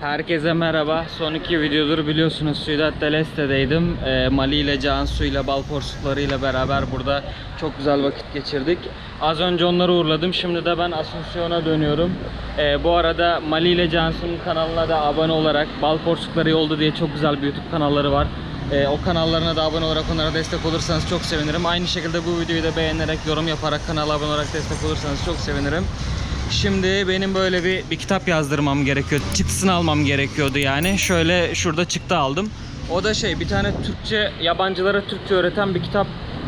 Herkese merhaba. Son iki videodur biliyorsunuz Ciudad del Este'deydim. Ee, Mali ile Cansu ile bal porsukları ile beraber burada çok güzel vakit geçirdik. Az önce onları uğurladım. Şimdi de ben Asunción'a dönüyorum. Ee, bu arada Mali ile Cansu'nun kanalına da abone olarak bal porsukları yolda diye çok güzel bir YouTube kanalları var. Ee, o kanallarına da abone olarak onlara destek olursanız çok sevinirim. Aynı şekilde bu videoyu da beğenerek, yorum yaparak kanala abone olarak destek olursanız çok sevinirim. Şimdi benim böyle bir, bir kitap yazdırmam gerekiyor. Çıktısını almam gerekiyordu yani. Şöyle şurada çıktı aldım. O da şey bir tane Türkçe, yabancılara Türkçe öğreten bir kitap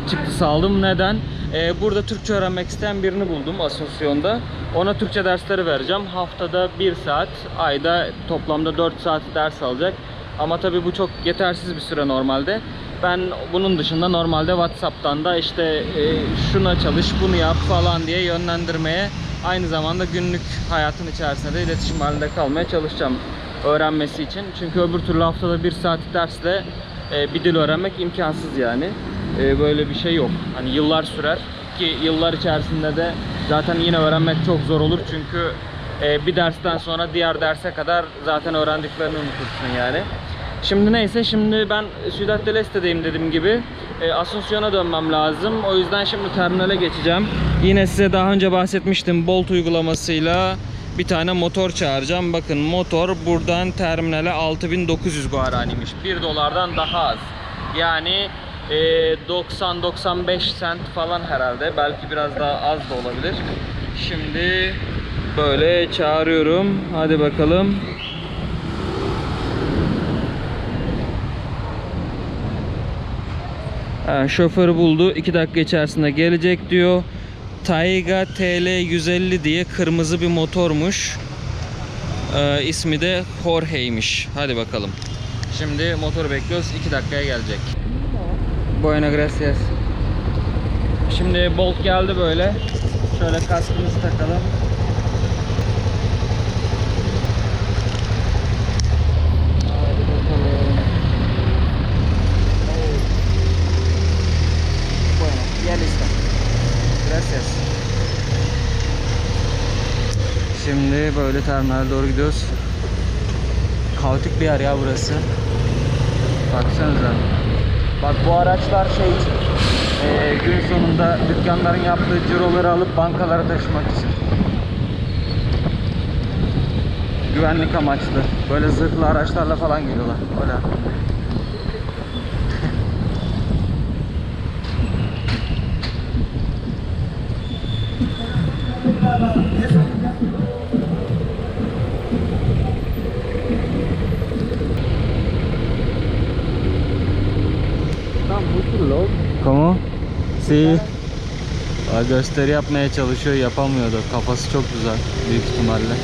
çıktısı aldım. Neden? Ee, burada Türkçe öğrenmek isteyen birini buldum Asunción'da. Ona Türkçe dersleri vereceğim. Haftada 1 saat, ayda toplamda 4 saat ders alacak. Ama tabii bu çok yetersiz bir süre normalde. Ben bunun dışında normalde WhatsApp'tan da işte e, şuna çalış, bunu yap falan diye yönlendirmeye aynı zamanda günlük hayatın içerisinde de iletişim halinde kalmaya çalışacağım öğrenmesi için. Çünkü öbür türlü haftada bir saat dersle e, bir dil öğrenmek imkansız yani. E, böyle bir şey yok. Hani yıllar sürer ki yıllar içerisinde de zaten yine öğrenmek çok zor olur çünkü e, bir dersten sonra diğer derse kadar zaten öğrendiklerini unutursun yani. Şimdi neyse şimdi ben Ciudad del Este'deyim dediğim gibi. E, dönmem lazım. O yüzden şimdi terminale geçeceğim. Yine size daha önce bahsetmiştim Bolt uygulamasıyla bir tane motor çağıracağım. Bakın motor buradan terminale 6900 guaraniymiş. 1 dolardan daha az. Yani e, 90-95 sent falan herhalde. Belki biraz daha az da olabilir. Şimdi böyle çağırıyorum. Hadi bakalım. Şoförü buldu. 2 dakika içerisinde gelecek diyor. Tayga TL 150 diye kırmızı bir motormuş. Ee, ismi de Jorge'ymiş. Hadi bakalım. Şimdi motoru bekliyoruz. 2 dakikaya gelecek. Buena gracias. Şimdi Bolt geldi böyle. Şöyle kaskımızı takalım. Hadi bakalım. Bueno, ya listo. Gracias. Böyle terminale doğru gidiyoruz. Kaotik bir yer ya burası. Baksanıza. Bak bu araçlar şey için. eee, gün sonunda dükkanların yaptığı ciroları alıp bankalara taşımak için. Güvenlik amaçlı. Böyle zırhlı araçlarla falan geliyorlar. Öyle. Aa, gösteri yapmaya çalışıyor yapamıyordu. Kafası çok güzel büyük ihtimalle.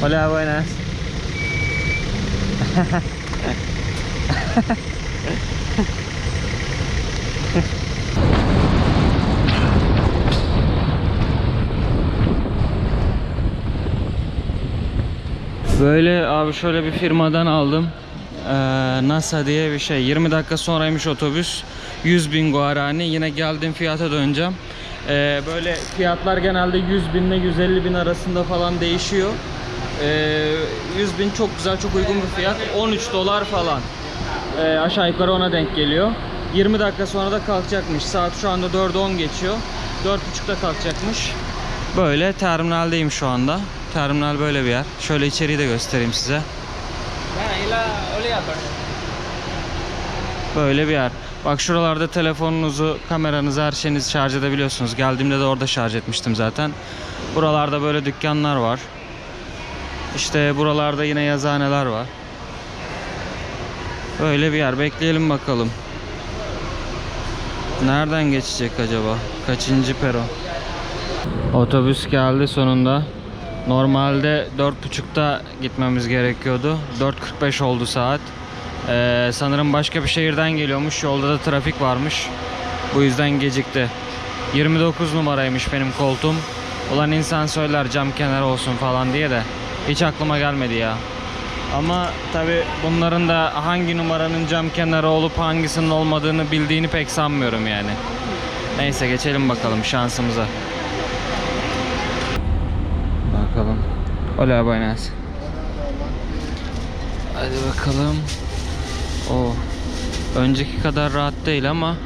Hola buenas. Böyle abi şöyle bir firmadan aldım. Ee, NASA diye bir şey. 20 dakika sonraymış otobüs. 100 bin guarani. Yine geldiğim fiyata döneceğim. Ee, böyle fiyatlar genelde 100 bin ile 150 bin arasında falan değişiyor. Ee, 100 bin çok güzel, çok uygun bir fiyat. 13 dolar falan. Ee, aşağı yukarı ona denk geliyor. 20 dakika sonra da kalkacakmış. Saat şu anda 4'e 10 geçiyor. 4.30'da kalkacakmış. Böyle terminaldeyim şu anda. Terminal böyle bir yer. Şöyle içeriği de göstereyim size. Böyle bir yer. Bak şuralarda telefonunuzu, kameranızı, her şeyinizi şarj edebiliyorsunuz. Geldiğimde de orada şarj etmiştim zaten. Buralarda böyle dükkanlar var. İşte buralarda yine yazıhaneler var. Böyle bir yer. Bekleyelim bakalım. Nereden geçecek acaba? Kaçıncı peron? Otobüs geldi sonunda. Normalde 4.30'da gitmemiz gerekiyordu. 4.45 oldu saat. Ee, sanırım başka bir şehirden geliyormuş. Yolda da trafik varmış. Bu yüzden gecikti. 29 numaraymış benim koltuğum. Ulan insan söyler cam kenarı olsun falan diye de hiç aklıma gelmedi ya. Ama tabi bunların da hangi numaranın cam kenarı olup hangisinin olmadığını bildiğini pek sanmıyorum yani. Neyse geçelim bakalım şansımıza. bakalım. Hola buenas. Hadi bakalım. O önceki kadar rahat değil ama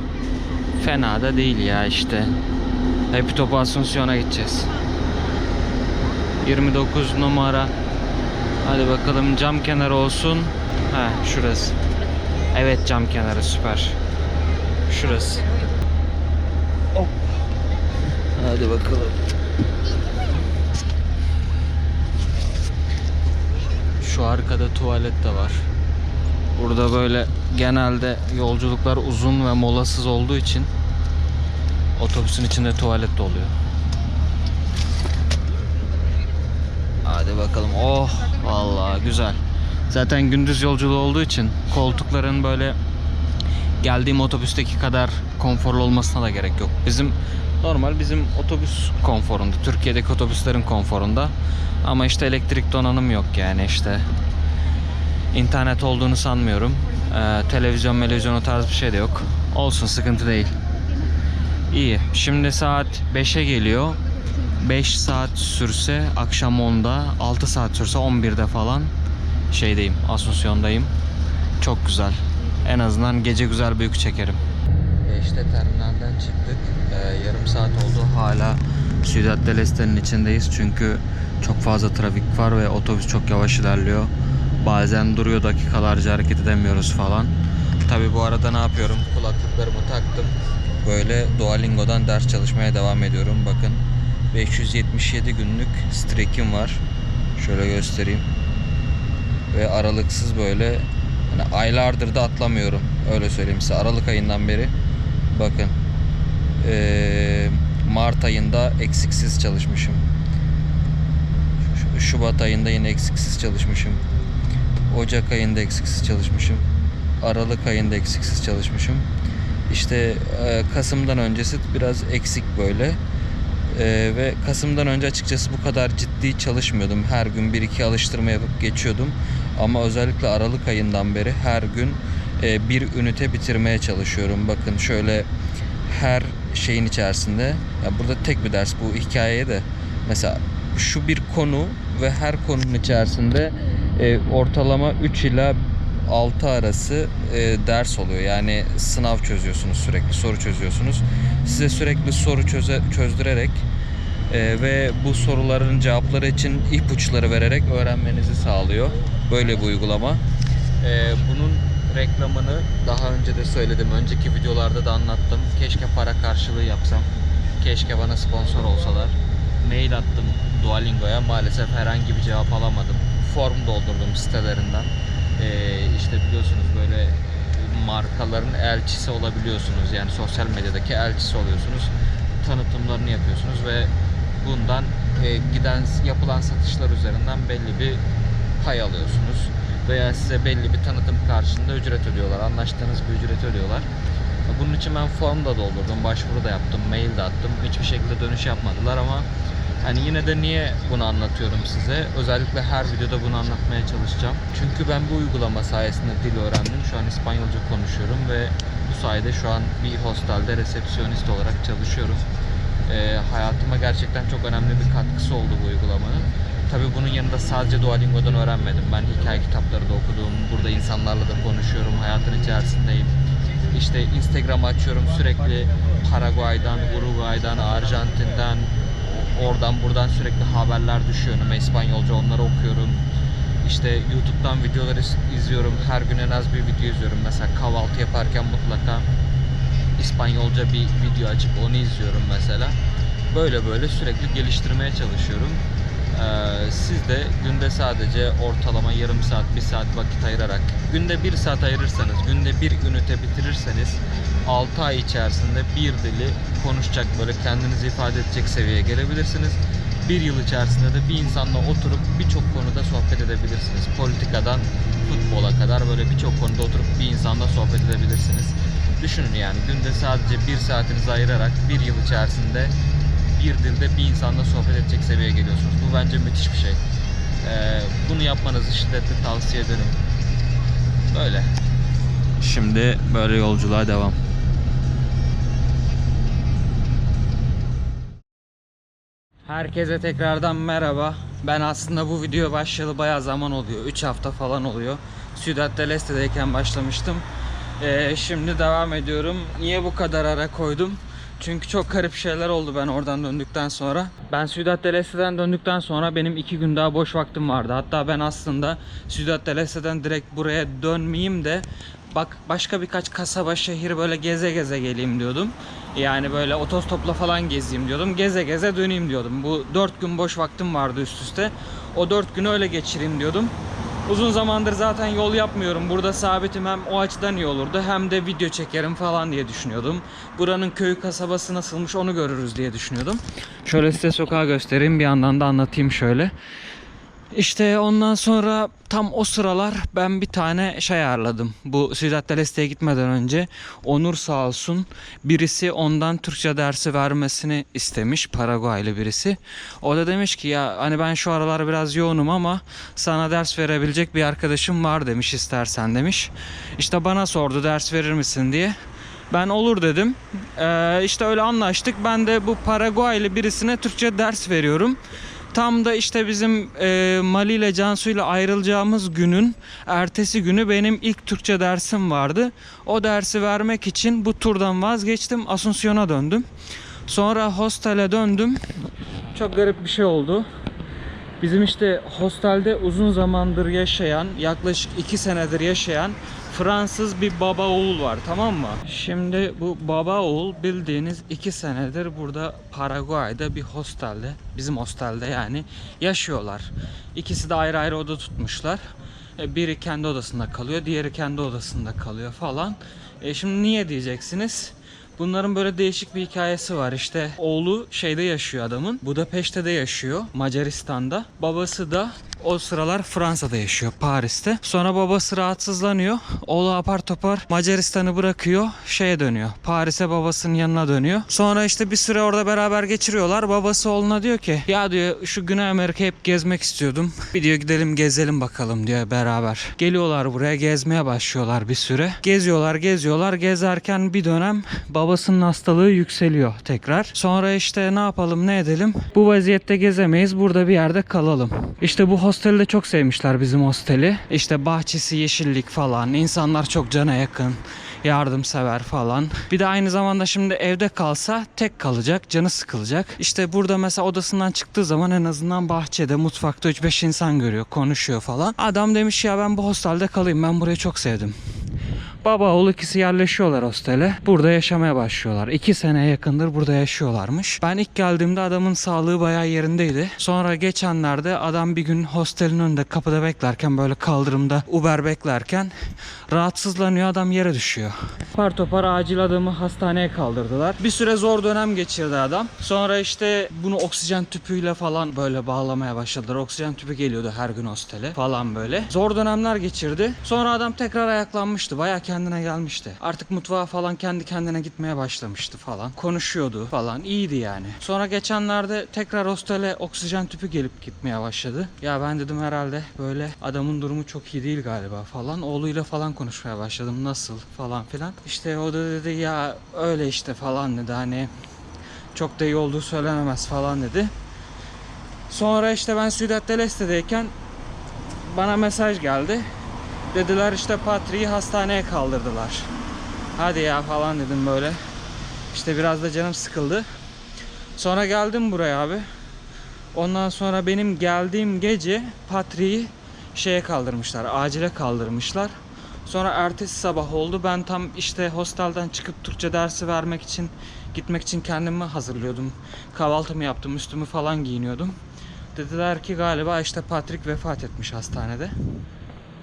fena da değil ya işte. Hep topu Asunción'a gideceğiz. 29 numara. Hadi bakalım cam kenarı olsun. Ha şurası. Evet cam kenarı süper. Şurası. Hop. Hadi bakalım. Şu arkada tuvalet de var. Burada böyle genelde yolculuklar uzun ve molasız olduğu için otobüsün içinde tuvalet de oluyor. Hadi bakalım. Oh vallahi güzel. Zaten gündüz yolculuğu olduğu için koltukların böyle geldiğim otobüsteki kadar konforlu olmasına da gerek yok. Bizim normal bizim otobüs konforunda, Türkiye'deki otobüslerin konforunda. Ama işte elektrik donanım yok yani işte. İnternet olduğunu sanmıyorum. Ee, televizyon, televizyon o tarz bir şey de yok. Olsun sıkıntı değil. İyi. Şimdi saat 5'e geliyor. 5 saat sürse akşam 10'da, 6 saat sürse 11'de falan şeydeyim, Asunción'dayım. Çok güzel. En azından gece güzel bir uyku çekerim. İşte terminalden çıktık. Ee, yarım saat oldu. Hala Ciudad del Este'nin içindeyiz. Çünkü çok fazla trafik var ve otobüs çok yavaş ilerliyor. Bazen duruyor dakikalarca hareket edemiyoruz falan. Tabi bu arada ne yapıyorum? Kulaklıklarımı taktım. Böyle Duolingo'dan ders çalışmaya devam ediyorum. Bakın 577 günlük streak'im var. Şöyle göstereyim. Ve aralıksız böyle yani aylardır da atlamıyorum. Öyle söyleyeyim size. Aralık ayından beri bakın eee, Mart ayında eksiksiz çalışmışım. Şu- Şubat ayında yine eksiksiz çalışmışım. Ocak ayında eksiksiz çalışmışım. Aralık ayında eksiksiz çalışmışım. İşte e, Kasım'dan öncesi biraz eksik böyle. E, ve Kasım'dan önce açıkçası bu kadar ciddi çalışmıyordum. Her gün bir iki alıştırma yapıp geçiyordum. Ama özellikle Aralık ayından beri her gün e, bir ünite bitirmeye çalışıyorum. Bakın şöyle her şeyin içerisinde ya burada tek bir ders bu hikayeye de mesela şu bir konu ve her konunun içerisinde e, ortalama 3 ila 6 arası e, ders oluyor. Yani sınav çözüyorsunuz sürekli, soru çözüyorsunuz. Size sürekli soru çöze, çözdürerek e, ve bu soruların cevapları için ipuçları vererek öğrenmenizi sağlıyor. Böyle bir uygulama. E, bunun reklamını daha önce de söyledim. Önceki videolarda da anlattım. Keşke para karşılığı yapsam. Keşke bana sponsor olsalar. Mail attım Duolingo'ya. Maalesef herhangi bir cevap alamadım. Form doldurdum sitelerinden. Ee, işte biliyorsunuz böyle markaların elçisi olabiliyorsunuz. Yani sosyal medyadaki elçisi oluyorsunuz. Tanıtımlarını yapıyorsunuz ve bundan e, giden yapılan satışlar üzerinden belli bir pay alıyorsunuz. Veya size belli bir tanıtım karşılığında ücret ödüyorlar. Anlaştığınız bir ücret ödüyorlar. Bunun için ben form da doldurdum, başvuru da yaptım, mail de attım. Hiçbir şekilde dönüş yapmadılar ama hani yine de niye bunu anlatıyorum size? Özellikle her videoda bunu anlatmaya çalışacağım. Çünkü ben bu uygulama sayesinde dil öğrendim. Şu an İspanyolca konuşuyorum ve bu sayede şu an bir hostelde resepsiyonist olarak çalışıyorum. Ee, hayatıma gerçekten çok önemli bir katkısı oldu bu uygulamanın. Tabii bunun yanında sadece Duolingo'dan öğrenmedim. Ben hikaye kitapları da okudum. Burada insanlarla da konuşuyorum. Hayatın içerisindeyim. İşte Instagram açıyorum sürekli Paraguay'dan, Uruguay'dan, Arjantin'den oradan buradan sürekli haberler düşüyor önüme İspanyolca onları okuyorum. İşte YouTube'dan videoları iz- izliyorum. Her gün en az bir video izliyorum. Mesela kahvaltı yaparken mutlaka İspanyolca bir video açıp onu izliyorum mesela. Böyle böyle sürekli geliştirmeye çalışıyorum. Ee, siz de günde sadece ortalama yarım saat, bir saat vakit ayırarak günde bir saat ayırırsanız, günde bir ünite bitirirseniz 6 ay içerisinde bir dili konuşacak böyle kendinizi ifade edecek seviyeye gelebilirsiniz. Bir yıl içerisinde de bir insanla oturup birçok konuda sohbet edebilirsiniz. Politikadan futbola kadar böyle birçok konuda oturup bir insanla sohbet edebilirsiniz. Düşünün yani günde sadece bir saatinizi ayırarak bir yıl içerisinde bir dilde bir insanla sohbet edecek seviyeye geliyorsunuz. Bu bence müthiş bir şey. Ee, bunu yapmanızı şiddetle tavsiye ederim. Böyle. Şimdi böyle yolculuğa devam. Herkese tekrardan merhaba. Ben aslında bu video başlayalı bayağı zaman oluyor. 3 hafta falan oluyor. Ciudad del Este'deyken başlamıştım. Ee, şimdi devam ediyorum. Niye bu kadar ara koydum? Çünkü çok garip şeyler oldu ben oradan döndükten sonra. Ben Ciudad del Este'den döndükten sonra benim iki gün daha boş vaktim vardı. Hatta ben aslında Ciudad del Este'den direkt buraya dönmeyeyim de bak başka birkaç kasaba şehir böyle geze geze geleyim diyordum. Yani böyle otostopla falan gezeyim diyordum. Geze geze döneyim diyordum. Bu 4 gün boş vaktim vardı üst üste. O 4 günü öyle geçireyim diyordum. Uzun zamandır zaten yol yapmıyorum. Burada sabitim hem o açıdan iyi olurdu hem de video çekerim falan diye düşünüyordum. Buranın köyü kasabası nasılmış onu görürüz diye düşünüyordum. Şöyle size sokağı göstereyim bir yandan da anlatayım şöyle. İşte ondan sonra tam o sıralar ben bir tane şey ayarladım. Bu Ciudad del Este'ye gitmeden önce Onur sağ olsun birisi ondan Türkçe dersi vermesini istemiş. Paraguaylı birisi. O da demiş ki ya hani ben şu aralar biraz yoğunum ama sana ders verebilecek bir arkadaşım var demiş istersen demiş. İşte bana sordu ders verir misin diye. Ben olur dedim. Ee, işte öyle anlaştık. Ben de bu Paraguaylı birisine Türkçe ders veriyorum. Tam da işte bizim e, Mali ile Cansu ile ayrılacağımız günün ertesi günü benim ilk Türkçe dersim vardı. O dersi vermek için bu turdan vazgeçtim. Asunción'a döndüm. Sonra hostele döndüm. Çok garip bir şey oldu. Bizim işte hostelde uzun zamandır yaşayan, yaklaşık 2 senedir yaşayan Fransız bir baba oğul var tamam mı? Şimdi bu baba oğul bildiğiniz 2 senedir burada Paraguay'da bir hostelde, bizim hostelde yani yaşıyorlar. İkisi de ayrı ayrı oda tutmuşlar. E, Biri kendi odasında kalıyor, diğeri kendi odasında kalıyor falan. E şimdi niye diyeceksiniz? Bunların böyle değişik bir hikayesi var. İşte oğlu şeyde yaşıyor adamın. Budapeşte'de yaşıyor. Macaristan'da. Babası da o sıralar Fransa'da yaşıyor. Paris'te. Sonra babası rahatsızlanıyor. Oğlu apar topar Macaristan'ı bırakıyor. Şeye dönüyor. Paris'e babasının yanına dönüyor. Sonra işte bir süre orada beraber geçiriyorlar. Babası oğluna diyor ki ya diyor şu Güney Amerika hep gezmek istiyordum. Bir diyor gidelim gezelim bakalım diyor beraber. Geliyorlar buraya gezmeye başlıyorlar bir süre. Geziyorlar geziyorlar. Gezerken bir dönem babasının hastalığı yükseliyor tekrar. Sonra işte ne yapalım ne edelim. Bu vaziyette gezemeyiz. Burada bir yerde kalalım. İşte bu hosteli de çok sevmişler bizim hosteli. İşte bahçesi yeşillik falan. İnsanlar çok cana yakın yardımsever falan. Bir de aynı zamanda şimdi evde kalsa tek kalacak, canı sıkılacak. İşte burada mesela odasından çıktığı zaman en azından bahçede, mutfakta 3-5 insan görüyor, konuşuyor falan. Adam demiş ya ben bu hostelde kalayım, ben burayı çok sevdim. Baba oğul ikisi yerleşiyorlar hostele. Burada yaşamaya başlıyorlar. İki seneye yakındır burada yaşıyorlarmış. Ben ilk geldiğimde adamın sağlığı bayağı yerindeydi. Sonra geçenlerde adam bir gün hostelin önünde kapıda beklerken böyle kaldırımda Uber beklerken rahatsızlanıyor adam yere düşüyor. Par topar acil adamı hastaneye kaldırdılar. Bir süre zor dönem geçirdi adam. Sonra işte bunu oksijen tüpüyle falan böyle bağlamaya başladılar. Oksijen tüpü geliyordu her gün hostele falan böyle. Zor dönemler geçirdi. Sonra adam tekrar ayaklanmıştı. Bayağı kendine gelmişti. Artık mutfağa falan kendi kendine gitmeye başlamıştı falan. Konuşuyordu falan. İyiydi yani. Sonra geçenlerde tekrar hostele oksijen tüpü gelip gitmeye başladı. Ya ben dedim herhalde böyle adamın durumu çok iyi değil galiba falan. Oğluyla falan konuşmaya başladım. Nasıl falan filan. İşte o da dedi ya öyle işte falan dedi. Hani çok da iyi olduğu söylenemez falan dedi. Sonra işte ben Ciudad del Este'deyken bana mesaj geldi. Dediler işte Patri'yi hastaneye kaldırdılar. Hadi ya falan dedim böyle. İşte biraz da canım sıkıldı. Sonra geldim buraya abi. Ondan sonra benim geldiğim gece Patri'yi şeye kaldırmışlar. Acile kaldırmışlar. Sonra ertesi sabah oldu. Ben tam işte hostelden çıkıp Türkçe dersi vermek için gitmek için kendimi hazırlıyordum. Kahvaltımı yaptım, üstümü falan giyiniyordum. Dediler ki galiba işte Patrick vefat etmiş hastanede.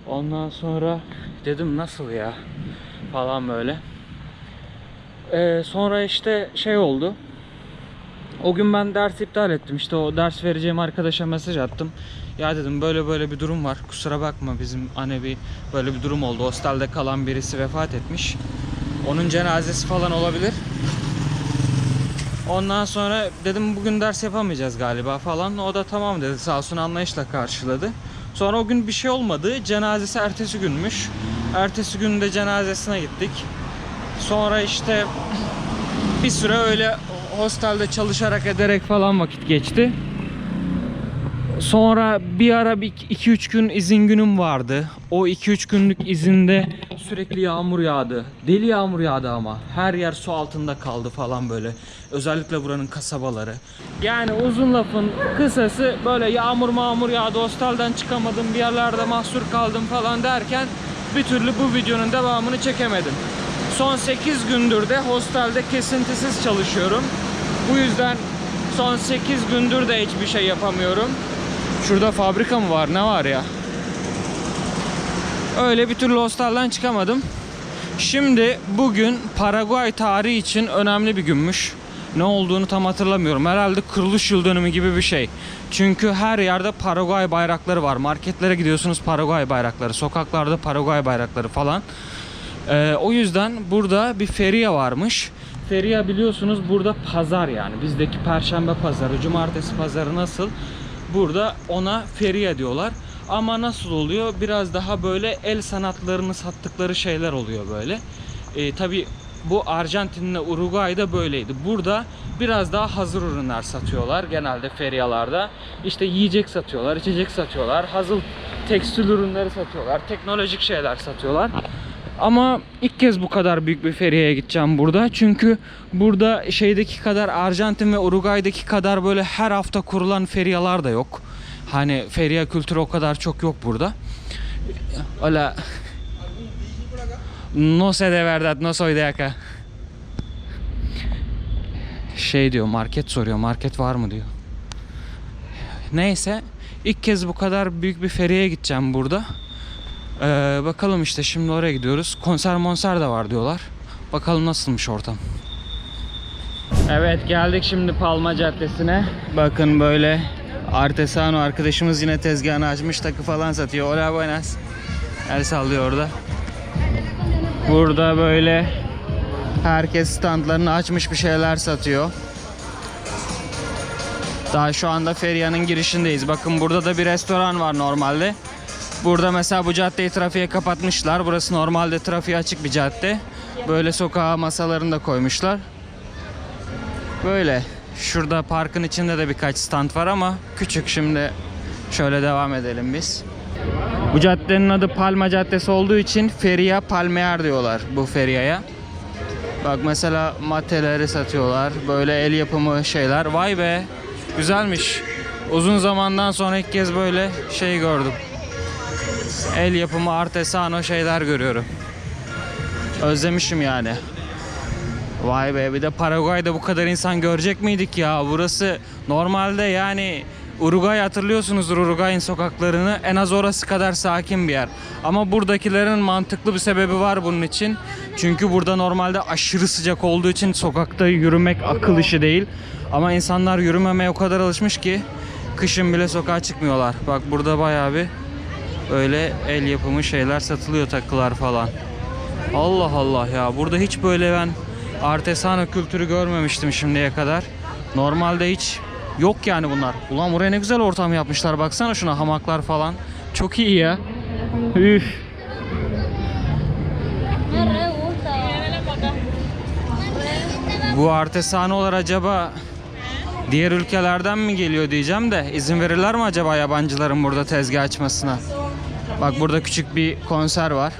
Ondan sonra dedim nasıl ya falan böyle. Ee, sonra işte şey oldu. O gün ben ders iptal ettim. İşte o ders vereceğim arkadaşa mesaj attım. Ya dedim böyle böyle bir durum var. Kusura bakma bizim hani bir böyle bir durum oldu. Hostelde kalan birisi vefat etmiş. Onun cenazesi falan olabilir. Ondan sonra dedim bugün ders yapamayacağız galiba falan. O da tamam dedi sağ olsun anlayışla karşıladı. Sonra o gün bir şey olmadı. Cenazesi ertesi günmüş. Ertesi gün de cenazesine gittik. Sonra işte bir süre öyle hostelde çalışarak ederek falan vakit geçti. Sonra bir ara 2-3 gün izin günüm vardı. O 2-3 günlük izinde sürekli yağmur yağdı. Deli yağmur yağdı ama. Her yer su altında kaldı falan böyle. Özellikle buranın kasabaları. Yani uzun lafın kısası böyle yağmur mağmur yağdı. Hostelden çıkamadım. Bir yerlerde mahsur kaldım falan derken bir türlü bu videonun devamını çekemedim. Son 8 gündür de hostelde kesintisiz çalışıyorum. Bu yüzden son 8 gündür de hiçbir şey yapamıyorum. Şurada fabrika mı var ne var ya? Öyle bir türlü hostelden çıkamadım. Şimdi bugün Paraguay tarihi için önemli bir günmüş. Ne olduğunu tam hatırlamıyorum. Herhalde kuruluş yıl dönümü gibi bir şey. Çünkü her yerde Paraguay bayrakları var. Marketlere gidiyorsunuz Paraguay bayrakları. Sokaklarda Paraguay bayrakları falan. Ee, o yüzden burada bir feria varmış. Feria biliyorsunuz burada pazar yani. Bizdeki perşembe pazarı, cumartesi pazarı nasıl? Burada ona feria diyorlar. Ama nasıl oluyor? Biraz daha böyle el sanatlarını sattıkları şeyler oluyor böyle. Ee, Tabi bu Arjantin'le Uruguay'da böyleydi. Burada biraz daha hazır ürünler satıyorlar genelde feriyalarda. İşte yiyecek satıyorlar, içecek satıyorlar, hazır tekstil ürünleri satıyorlar, teknolojik şeyler satıyorlar. Ama ilk kez bu kadar büyük bir feriye gideceğim burada. Çünkü burada şeydeki kadar Arjantin ve Uruguay'daki kadar böyle her hafta kurulan feriyalar da yok. Hani feriye kültürü o kadar çok yok burada. Hola. No sé de verdad, no soy de acá. Şey diyor, market soruyor. Market var mı diyor. Neyse, ilk kez bu kadar büyük bir feriye gideceğim burada. Ee, bakalım işte şimdi oraya gidiyoruz. Konser monser de var diyorlar. Bakalım nasılmış ortam. Evet geldik şimdi Palma Caddesi'ne. Bakın böyle Artesano arkadaşımız yine tezgahını açmış takı falan satıyor. Hola buenas. El sallıyor orada. Burada böyle herkes standlarını açmış bir şeyler satıyor. Daha şu anda Feria'nın girişindeyiz. Bakın burada da bir restoran var normalde. Burada mesela bu caddeyi trafiğe kapatmışlar. Burası normalde trafiğe açık bir cadde. Böyle sokağa masalarını da koymuşlar. Böyle. Şurada parkın içinde de birkaç stand var ama küçük şimdi. Şöyle devam edelim biz. Bu caddenin adı Palma Caddesi olduğu için Feria Palmear diyorlar bu Feria'ya. Bak mesela mateleri satıyorlar. Böyle el yapımı şeyler. Vay be. Güzelmiş. Uzun zamandan sonra ilk kez böyle şey gördüm. El yapımı artesano şeyler görüyorum. Özlemişim yani. Vay be bir de Paraguay'da bu kadar insan görecek miydik ya? Burası normalde yani Uruguay hatırlıyorsunuzdur Uruguay'ın sokaklarını. En az orası kadar sakin bir yer. Ama buradakilerin mantıklı bir sebebi var bunun için. Çünkü burada normalde aşırı sıcak olduğu için sokakta yürümek akıl işi değil. Ama insanlar yürümemeye o kadar alışmış ki kışın bile sokağa çıkmıyorlar. Bak burada bayağı bir öyle el yapımı şeyler satılıyor takılar falan. Allah Allah ya burada hiç böyle ben artesano kültürü görmemiştim şimdiye kadar. Normalde hiç yok yani bunlar. Ulan buraya ne güzel ortam yapmışlar baksana şuna hamaklar falan. Çok iyi ya. Üf. Bu artesanolar acaba diğer ülkelerden mi geliyor diyeceğim de izin verirler mi acaba yabancıların burada tezgah açmasına? Bak burada küçük bir konser var.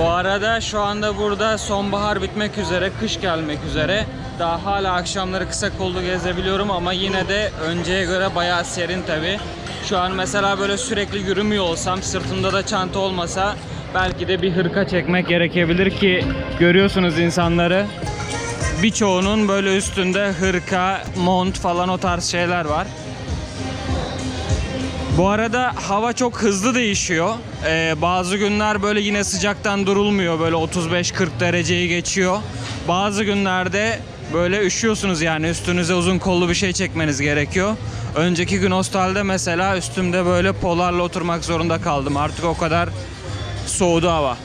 Bu arada şu anda burada sonbahar bitmek üzere, kış gelmek üzere. Daha hala akşamları kısa kollu gezebiliyorum ama yine de önceye göre bayağı serin tabi. Şu an mesela böyle sürekli yürümüyor olsam, sırtımda da çanta olmasa belki de bir hırka çekmek gerekebilir ki görüyorsunuz insanları. Birçoğunun böyle üstünde hırka, mont falan o tarz şeyler var. Bu arada hava çok hızlı değişiyor. Ee, bazı günler böyle yine sıcaktan durulmuyor. Böyle 35-40 dereceyi geçiyor. Bazı günlerde böyle üşüyorsunuz yani üstünüze uzun kollu bir şey çekmeniz gerekiyor. Önceki gün hostelde mesela üstümde böyle polarla oturmak zorunda kaldım. Artık o kadar soğudu hava.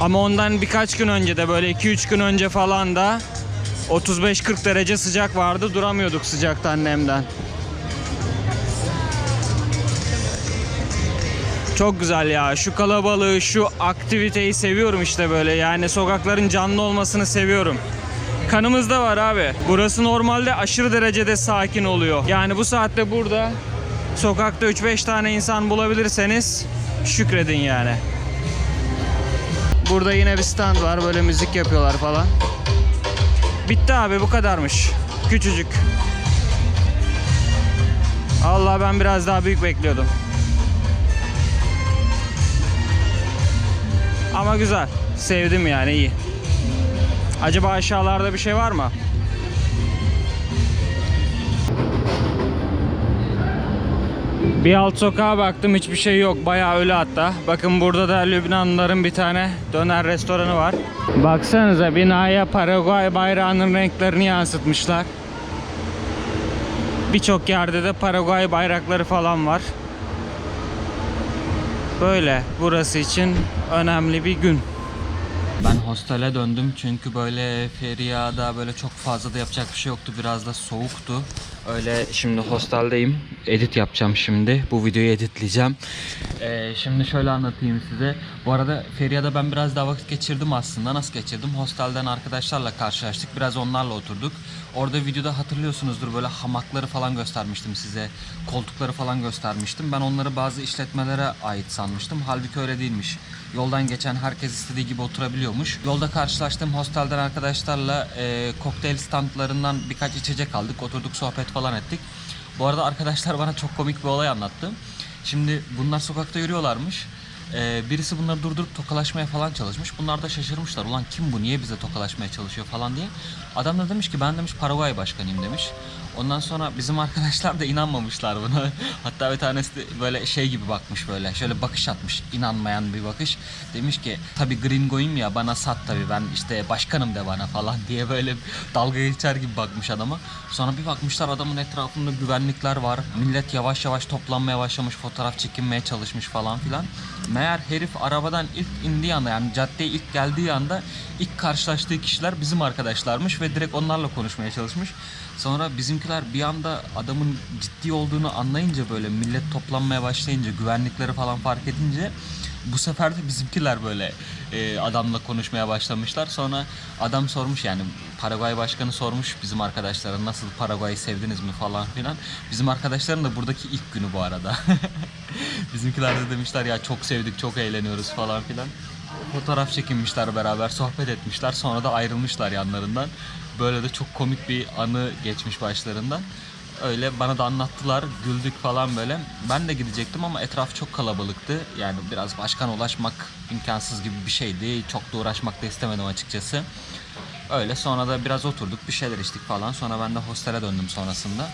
Ama ondan birkaç gün önce de böyle 2-3 gün önce falan da 35-40 derece sıcak vardı. Duramıyorduk sıcaktan nemden. Çok güzel ya. Şu kalabalığı, şu aktiviteyi seviyorum işte böyle. Yani sokakların canlı olmasını seviyorum. Kanımızda var abi. Burası normalde aşırı derecede sakin oluyor. Yani bu saatte burada sokakta 3-5 tane insan bulabilirseniz şükredin yani. Burada yine bir stand var. Böyle müzik yapıyorlar falan. Bitti abi bu kadarmış. Küçücük. Allah ben biraz daha büyük bekliyordum. Ama güzel. Sevdim yani iyi. Acaba aşağılarda bir şey var mı? Bir alt sokağa baktım hiçbir şey yok. Bayağı ölü hatta. Bakın burada da Lübnanlıların bir tane döner restoranı var. Baksanıza binaya Paraguay bayrağının renklerini yansıtmışlar. Birçok yerde de Paraguay bayrakları falan var. Böyle burası için önemli bir gün. Ben hostele döndüm çünkü böyle Feriha'da böyle çok fazla da yapacak bir şey yoktu. Biraz da soğuktu. Öyle şimdi hosteldeyim. Edit yapacağım şimdi. Bu videoyu editleyeceğim. Ee, şimdi şöyle anlatayım size. Bu arada Feriha'da ben biraz daha vakit geçirdim aslında. Nasıl geçirdim? Hostelden arkadaşlarla karşılaştık. Biraz onlarla oturduk. Orada videoda hatırlıyorsunuzdur böyle hamakları falan göstermiştim size. Koltukları falan göstermiştim. Ben onları bazı işletmelere ait sanmıştım. Halbuki öyle değilmiş. Yoldan geçen herkes istediği gibi oturabiliyormuş. Yolda karşılaştığım hostelden arkadaşlarla e, kokteyl standlarından birkaç içecek aldık. Oturduk sohbet falan ettik. Bu arada arkadaşlar bana çok komik bir olay anlattı. Şimdi bunlar sokakta yürüyorlarmış. Ee, birisi bunları durdurup tokalaşmaya falan çalışmış. Bunlar da şaşırmışlar. Ulan kim bu? Niye bize tokalaşmaya çalışıyor falan diye. Adam da demiş ki ben demiş Paraguay başkanıyım demiş. Ondan sonra bizim arkadaşlar da inanmamışlar buna. Hatta bir tanesi de böyle şey gibi bakmış böyle. Şöyle bakış atmış. inanmayan bir bakış. Demiş ki tabi gringoyum ya bana sat tabi ben işte başkanım de bana falan diye böyle dalga geçer gibi bakmış adama. Sonra bir bakmışlar adamın etrafında güvenlikler var. Millet yavaş yavaş toplanmaya başlamış. Fotoğraf çekinmeye çalışmış falan filan. Meğer herif arabadan ilk indiği anda yani caddeye ilk geldiği anda ilk karşılaştığı kişiler bizim arkadaşlarmış ve direkt onlarla konuşmaya çalışmış. Sonra bizimkiler bir anda adamın ciddi olduğunu anlayınca böyle millet toplanmaya başlayınca güvenlikleri falan fark edince bu sefer de bizimkiler böyle e, adamla konuşmaya başlamışlar. Sonra adam sormuş yani Paraguay başkanı sormuş bizim arkadaşlara nasıl Paraguay'ı sevdiniz mi falan filan. Bizim arkadaşların da buradaki ilk günü bu arada. Bizimkiler de demişler ya çok sevdik çok eğleniyoruz falan filan. Fotoğraf çekinmişler beraber sohbet etmişler sonra da ayrılmışlar yanlarından. Böyle de çok komik bir anı geçmiş başlarından. Öyle bana da anlattılar, güldük falan böyle. Ben de gidecektim ama etraf çok kalabalıktı. Yani biraz başkan ulaşmak imkansız gibi bir şeydi. Çok da uğraşmak da istemedim açıkçası. Öyle sonra da biraz oturduk, bir şeyler içtik falan. Sonra ben de hostele döndüm sonrasında.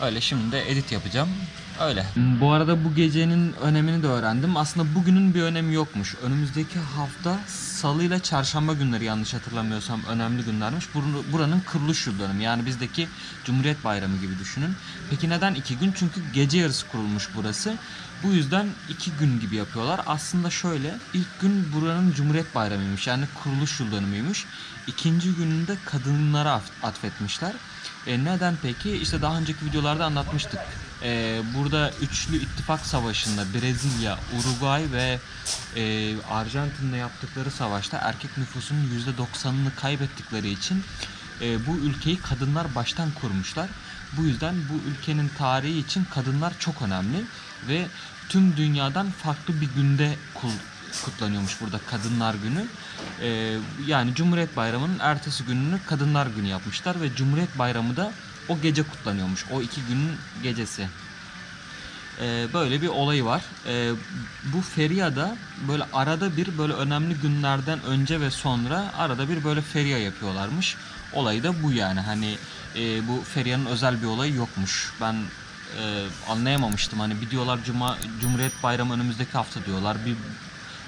Öyle şimdi de edit yapacağım. Öyle. Bu arada bu gecenin önemini de öğrendim. Aslında bugünün bir önemi yokmuş. Önümüzdeki hafta salı ile çarşamba günleri yanlış hatırlamıyorsam önemli günlermiş. Bur- Buranın kuruluş yıl dönümü. Yani bizdeki Cumhuriyet Bayramı gibi düşünün. Peki neden iki gün? Çünkü gece yarısı kurulmuş burası. Bu yüzden iki gün gibi yapıyorlar. Aslında şöyle ilk gün buranın Cumhuriyet Bayramıymış. Yani kuruluş yıl dönümüymüş. İkinci gününde kadınlara atfetmişler. E, neden peki? İşte daha önceki videolarda anlatmıştık. E, burada Üçlü İttifak Savaşı'nda Brezilya, Uruguay ve e, Arjantin'le yaptıkları savaşta erkek nüfusunun %90'ını kaybettikleri için e, bu ülkeyi kadınlar baştan kurmuşlar. Bu yüzden bu ülkenin tarihi için kadınlar çok önemli ve tüm dünyadan farklı bir günde kutlanıyormuş burada Kadınlar Günü. Ee, yani Cumhuriyet Bayramı'nın ertesi gününü Kadınlar Günü yapmışlar ve Cumhuriyet Bayramı da o gece kutlanıyormuş. O iki günün gecesi. Ee, böyle bir olayı var. Ee, bu feriada böyle arada bir böyle önemli günlerden önce ve sonra arada bir böyle feriya yapıyorlarmış. Olayı da bu yani. Hani e, bu feriyanın özel bir olayı yokmuş. Ben e, anlayamamıştım. Hani bir diyorlar Cuma Cumhuriyet Bayramı önümüzdeki hafta diyorlar. Bir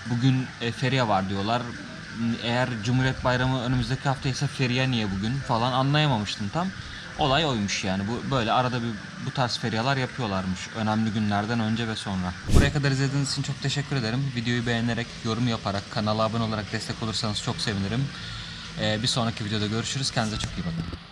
bugün e, feriye var diyorlar. Eğer Cumhuriyet Bayramı önümüzdeki hafta ise feriye niye bugün falan anlayamamıştım tam. Olay oymuş yani. Bu böyle arada bir bu tarz feriyalar yapıyorlarmış. Önemli günlerden önce ve sonra. Buraya kadar izlediğiniz için çok teşekkür ederim. Videoyu beğenerek, yorum yaparak, kanala abone olarak destek olursanız çok sevinirim. Ee, bir sonraki videoda görüşürüz. Kendinize çok iyi bakın.